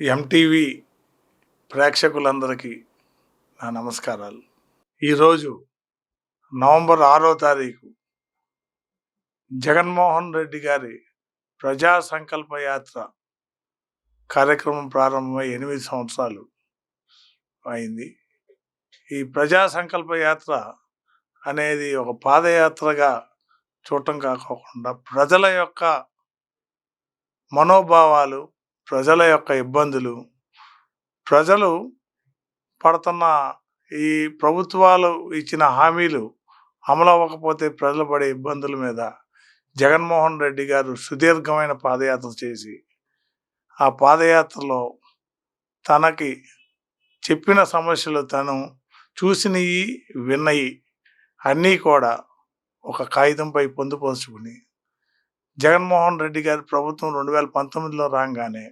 MTV ప్రేక్షకులందరికీ నా నమస్కారాలు. ఈరోజు నవంబర్ ఆరో తారీఖు జగన్మోహన్ రెడ్డి గారి ప్రజా సంకల్ప యాత్ర కార్యక్రమం ప్రారంభమై ఎనిమిది సంవత్సరాలు అయింది. ఈ ప్రజా సంకల్ప యాత్ర అనేది ఒక పాదయాత్రగా చూడటం కాకుండా ప్రజల యొక్క మనోభావాలు ప్రజల యొక్క ఇబ్బందులు ప్రజలు పడుతున్న ఈ ప్రభుత్వాలు ఇచ్చిన హామీలు అమలు అవ్వకపోతే ప్రజలు పడే ఇబ్బందుల మీద జగన్మోహన్ రెడ్డి గారు సుదీర్ఘమైన పాదయాత్ర చేసి ఆ పాదయాత్రలో తనకి చెప్పిన సమస్యలు తను చూసినవి విన్నయి అన్నీ కూడా ఒక కాగితంపై పొందుపరుచుకుని జగన్మోహన్ రెడ్డి గారి ప్రభుత్వం రెండు వేల పంతొమ్మిదిలో రాగానే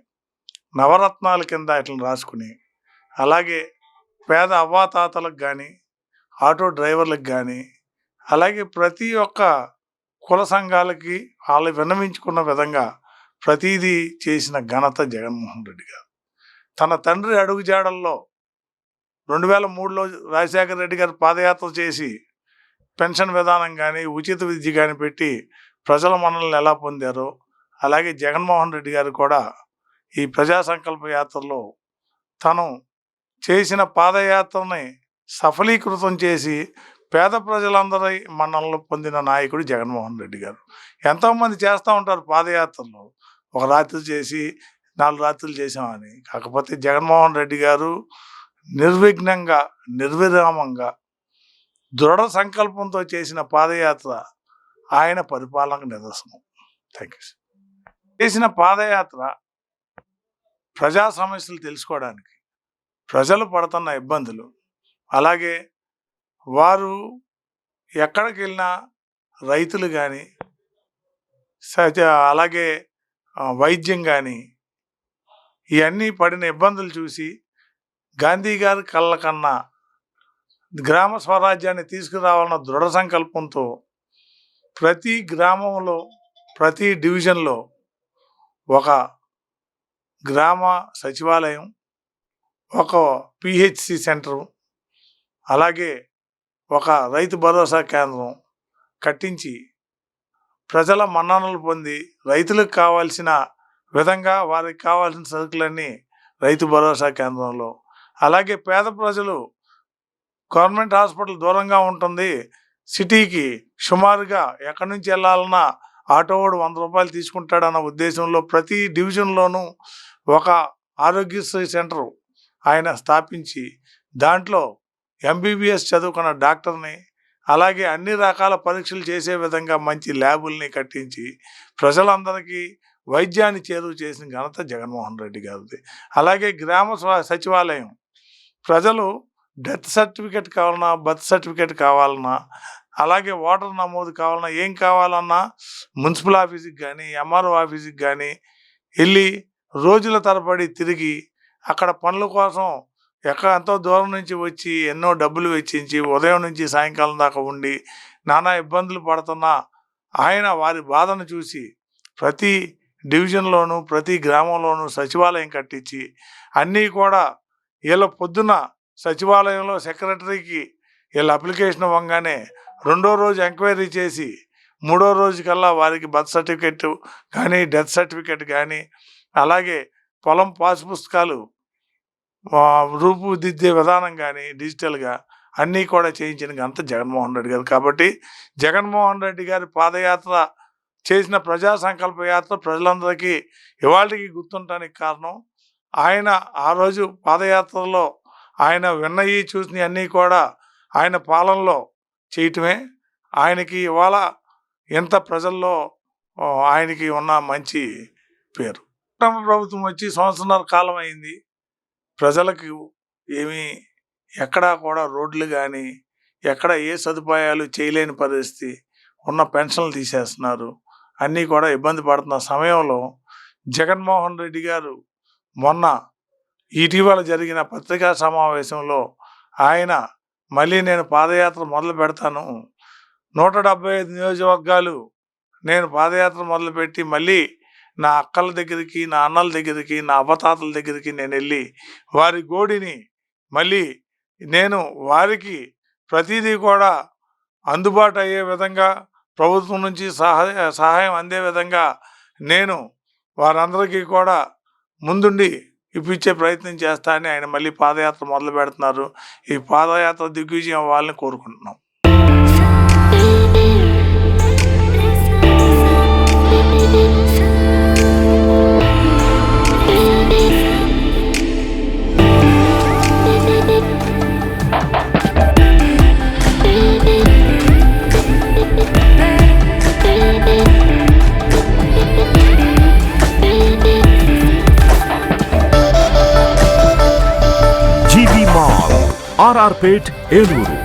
నవరత్నాల కింద ఇట్లను రాసుకుని అలాగే పేద అవ్వాతాతలకు కానీ ఆటో డ్రైవర్లకు కానీ అలాగే ప్రతి ఒక్క కుల సంఘాలకి వాళ్ళు విన్నవించుకున్న విధంగా ప్రతీదీ చేసిన ఘనత జగన్మోహన్ రెడ్డి గారు. తన తండ్రి అడుగుజాడల్లో రెండు వేల మూడులో రాజశేఖర రెడ్డి గారు పాదయాత్ర చేసి పెన్షన్ విధానం కానీ ఉచిత విద్య కానీ పెట్టి ప్రజల మనల్ని ఎలా పొందారో అలాగే జగన్మోహన్ రెడ్డి గారు కూడా ఈ ప్రజా సంకల్ప యాత్రలో తను చేసిన పాదయాత్రని సఫలీకృతం చేసి పేద ప్రజలందరి మన్ననలు పొందిన నాయకుడు జగన్మోహన్ రెడ్డి గారు. ఎంతోమంది చేస్తూ ఉంటారు పాదయాత్రలు. ఒక రాత్రి చేసి నాలుగు రాత్రులు చేసామని కాకపోతే జగన్మోహన్ రెడ్డి గారు నిర్విఘ్నంగా నిర్విరామంగా దృఢ సంకల్పంతో చేసిన పాదయాత్ర ఆయన పరిపాలనకు నిదర్శనం. థ్యాంక్ యూ చేసిన పాదయాత్ర ప్రజా సమస్యలు తెలుసుకోవడానికి ప్రజలు పడుతున్న ఇబ్బందులు అలాగే వారు ఎక్కడికి వెళ్ళినా రైతులు కానీ సహజ అలాగే వైద్యం కానీ ఇవన్నీ పడిన ఇబ్బందులు చూసి గాంధీ గారి కళ్ళ కన్నా గ్రామ స్వరాజ్యాన్ని తీసుకురావాలన్న దృఢ సంకల్పంతో ప్రతి గ్రామంలో ప్రతి డివిజన్లో ఒక గ్రామ సచివాలయం ఒక పిహెచ్సి సెంటరు అలాగే ఒక రైతు భరోసా కేంద్రం కట్టించి ప్రజల మన్ననలు పొంది రైతులకు కావాల్సిన విధంగా వారికి కావాల్సిన సరుకులన్నీ రైతు భరోసా కేంద్రంలో. అలాగే పేద ప్రజలు గవర్నమెంట్ హాస్పిటల్ దూరంగా ఉంటుంది. సిటీకి సుమారుగా ఎక్కడి నుంచి వెళ్ళాలన్నా ఆటోవాడు వంద రూపాయలు తీసుకుంటాడన్న ఉద్దేశంలో ప్రతి డివిజన్లోనూ ఒక ఆరోగ్యశ్రీ సెంటర్ ఆయన స్థాపించి దాంట్లో ఎంబీబీఎస్ చదువుకున్న డాక్టర్ని అలాగే అన్ని రకాల పరీక్షలు చేసే విధంగా మంచి ల్యాబుల్ని కట్టించి ప్రజలందరికీ వైద్యాన్ని చేరువ చేసిన ఘనత జగన్మోహన్ రెడ్డి గారిది. అలాగే గ్రామ సచివాలయం. ప్రజలు డెత్ సర్టిఫికేట్ కావాలన్నా బర్త్ సర్టిఫికేట్ కావాలన్నా అలాగే ఓటర్ నమోదు కావాలన్నా ఏం కావాలన్నా మున్సిపల్ ఆఫీస్కి కానీ ఎంఆర్ఓ ఆఫీస్కి కానీ వెళ్ళి రోజుల తరబడి తిరిగి అక్కడ పనుల కోసం ఎక్కడ ఎంతో దూరం నుంచి వచ్చి ఎన్నో డబ్బులు వెచ్చించి ఉదయం నుంచి సాయంకాలం దాకా ఉండి నానా ఇబ్బందులు పడుతున్న ఆయన వారి బాధను చూసి ప్రతి డివిజన్లోనూ ప్రతి గ్రామంలోనూ సచివాలయం కట్టించి అన్నీ కూడా వీళ్ళ పొద్దున సచివాలయంలో సెక్రటరీకి వీళ్ళ అప్లికేషన్ ఇవ్వగానే రెండో రోజు ఎంక్వైరీ చేసి మూడో రోజు కల్లా వారికి బర్త్ సర్టిఫికెట్ కానీ డెత్ సర్టిఫికెట్ కానీ అలాగే పొలం పాస్ పుస్తకాలు రూపుదిద్దే విధానం కానీ డిజిటల్గా అన్నీ కూడా చేయించిన అంత జగన్మోహన్ రెడ్డి గారు. కాబట్టి జగన్మోహన్ రెడ్డి గారి పాదయాత్ర చేసిన ప్రజా సంకల్ప యాత్ర ప్రజలందరికీ ఇవాళకి గుర్తుండటానికి కారణం ఆయన ఆ రోజు పాదయాత్రలో ఆయన విన్నయి చూసినవి అన్నీ కూడా ఆయన పాలనలో చేయటమే. ఆయనకి ఇవాళ ఎంత ప్రజల్లో ఆయనకి ఉన్న మంచి పేరు. కుటుంబ ప్రభుత్వం వచ్చి సంవత్సరాల కాలం అయింది. ప్రజలకు ఏమీ ఎక్కడా కూడా రోడ్లు కానీ ఎక్కడ ఏ సదుపాయాలు చేయలేని పరిస్థితి ఉన్న పెన్షన్లు తీసేస్తున్నారు. అన్నీ కూడా ఇబ్బంది పడుతున్న సమయంలో జగన్మోహన్ రెడ్డి గారు మొన్న ఇటీవల జరిగిన పత్రికా సమావేశంలో ఆయన మళ్ళీ నేను పాదయాత్ర మొదలు పెడతాను. నూట డెబ్బై ఐదు నియోజకవర్గాలు నేను పాదయాత్ర మొదలుపెట్టి మళ్ళీ నా అక్కల దగ్గరికి నా అన్నల దగ్గరికి నా అవ్వతాతల దగ్గరికి నేను వెళ్ళి వారి గోడిని మళ్ళీ నేను వారికి ప్రతిదీ కూడా అందుబాటు అయ్యే విధంగా ప్రభుత్వం నుంచి సహాయ సహాయం అందే విధంగా నేను వారందరికీ కూడా ముందుండి ఇప్పించే ప్రయత్నం చేస్తా అని ఆయన మళ్ళీ పాదయాత్ర మొదలు పెడుతున్నారు ఈ పాదయాత్ర దిగ్విజయం అవ్వాలని కోరుకుంటున్నాం. మాల్ ఆర్ఆర్ పేట్ ఏలూరు